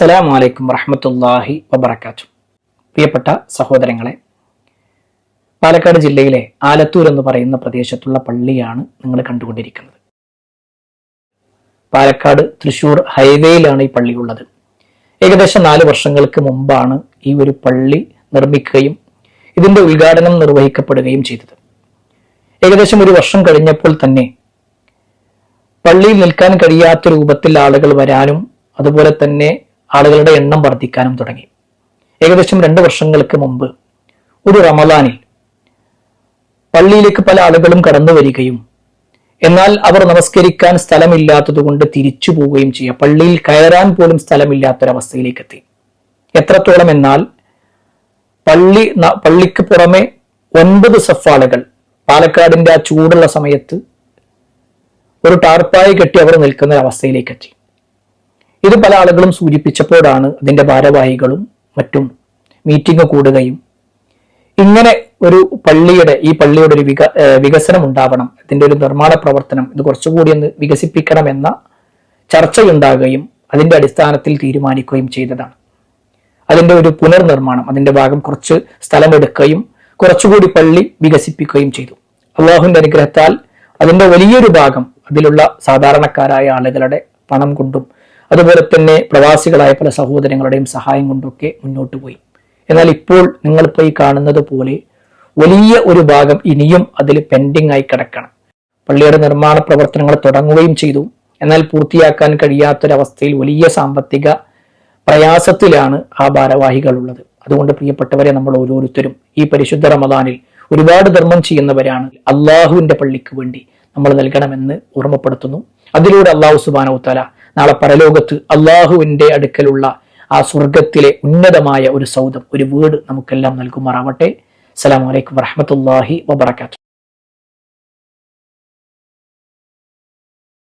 അസ്സലാമു അലൈക്കും വറഹമത്തല്ലാഹി വബർക്കാത്തു പ്രിയപ്പെട്ട സഹോദരങ്ങളെ പാലക്കാട് ജില്ലയിലെ ആലത്തൂർ എന്ന് പറയുന്ന പ്രദേശത്തുള്ള പള്ളിയാണ് നിങ്ങൾ കണ്ടുകൊണ്ടിരിക്കുന്നത്. പാലക്കാട് തൃശൂർ ഹൈവേയിലാണ് ഈ പള്ളിയുള്ളത് ഏകദേശം നാല് വർഷങ്ങൾക്ക് മുമ്പാണ് ഈ ഒരു പള്ളി നിർമ്മിക്കുകയും ഇതിന്റെ ഉദ്ഘാടനം നിർവഹിക്കപ്പെടുകയും ചെയ്തത്. ഏകദേശം ഒരു വർഷം കഴിഞ്ഞപ്പോൾ തന്നെ പള്ളിയിൽ നിൽക്കാൻ കഴിയാത്ത രൂപത്തിൽ ആളുകൾ വരാനും അതുപോലെ തന്നെ ആളുകളുടെ എണ്ണം വർദ്ധിക്കാനും തുടങ്ങി. ഏകദേശം രണ്ട് വർഷങ്ങൾക്ക് മുമ്പ് ഒരു റമദാനിൽ പള്ളിയിലേക്ക് പല ആളുകളും കടന്നു വരികയും എന്നാൽ അവർ നമസ്കരിക്കാൻ സ്ഥലമില്ലാത്തതുകൊണ്ട് തിരിച്ചു പോവുകയും ചെയ്യുക പള്ളിയിൽ കയറാൻ പോലും സ്ഥലമില്ലാത്തൊരവസ്ഥയിലേക്ക് എത്തി. എത്രത്തോളം എന്നാൽ പള്ളി പള്ളിക്ക് പുറമെ ഒൻപത് സഫാളുകൾ പാലക്കാടിന്റെ ആ ചൂടുള്ള സമയത്ത് ഒരു ടാർപ്പായി കെട്ടി അവർ നിൽക്കുന്ന അവസ്ഥയിലേക്ക് എത്തി. ഇത് പല ആളുകളും സൂചിപ്പിച്ചപ്പോഴാണ് അതിന്റെ ഭാരവാഹികളും മറ്റും മീറ്റിംഗ് കൂടുകയും ഇങ്ങനെ ഒരു പള്ളിയുടെ ഈ പള്ളിയുടെ ഒരു വിക വികസനം ഉണ്ടാവണം ഇതിന്റെ ഒരു നിർമ്മാണ പ്രവർത്തനം ഇത് കുറച്ചുകൂടി ഒന്ന് വികസിപ്പിക്കണം എന്ന ചർച്ചയുണ്ടാകുകയും അതിന്റെ അടിസ്ഥാനത്തിൽ തീരുമാനിക്കുകയും ചെയ്തതാണ്. അതിന്റെ ഒരു പുനർനിർമ്മാണം അതിന്റെ ഭാഗം കുറച്ച് സ്ഥലമെടുക്കുകയും കുറച്ചുകൂടി പള്ളി വികസിപ്പിക്കുകയും ചെയ്തു. അള്ളാഹുവിന്റെ അനുഗ്രഹത്താൽ അതിന്റെ വലിയൊരു ഭാഗം അതിലുള്ള സാധാരണക്കാരായ ആളുകളുടെ പണം കൊണ്ടും അതുപോലെ തന്നെ പ്രവാസികളായ പല സഹോദരങ്ങളുടെയും സഹായം കൊണ്ടൊക്കെ മുന്നോട്ട് പോയി. എന്നാൽ ഇപ്പോൾ നിങ്ങൾ പോയി കാണുന്നത് പോലെ വലിയ ഒരു ഭാഗം ഇനിയും അതിൽ പെൻഡിങ് ആയി കിടക്കണം. പള്ളിയുടെ നിർമ്മാണ പ്രവർത്തനങ്ങൾ തുടങ്ങുകയും ചെയ്തു. എന്നാൽ പൂർത്തിയാക്കാൻ കഴിയാത്തൊരവസ്ഥയിൽ വലിയ സാമ്പത്തിക പ്രയാസത്തിലാണ് ആ ഭാരവാഹികൾ ഉള്ളത് അതുകൊണ്ട് പ്രിയപ്പെട്ടവരെ നമ്മൾ ഓരോരുത്തരും ഈ പരിശുദ്ധ റമദാനിൽ ഒരുപാട് ധർമ്മം ചെയ്യുന്നവരാണ്. അള്ളാഹുവിന്റെ പള്ളിക്ക് വേണ്ടി നമ്മൾ നൽകണമെന്ന് ഓർമ്മപ്പെടുത്തുന്നു. അതിലൂടെ അള്ളാഹു സുബാനോ തല നാളെ പരലോകത്ത് അള്ളാഹുവിന്റെ അടുക്കലുള്ള ആ സ്വർഗത്തിലെ ഉന്നതമായ ഒരു സൗദം ഒരു വീട് നമുക്കെല്ലാം നൽകുമാറാവട്ടെ. അസ്സാം വലൈക്കും വറഹമത്തല്ലാഹി വബർക്കാത്തു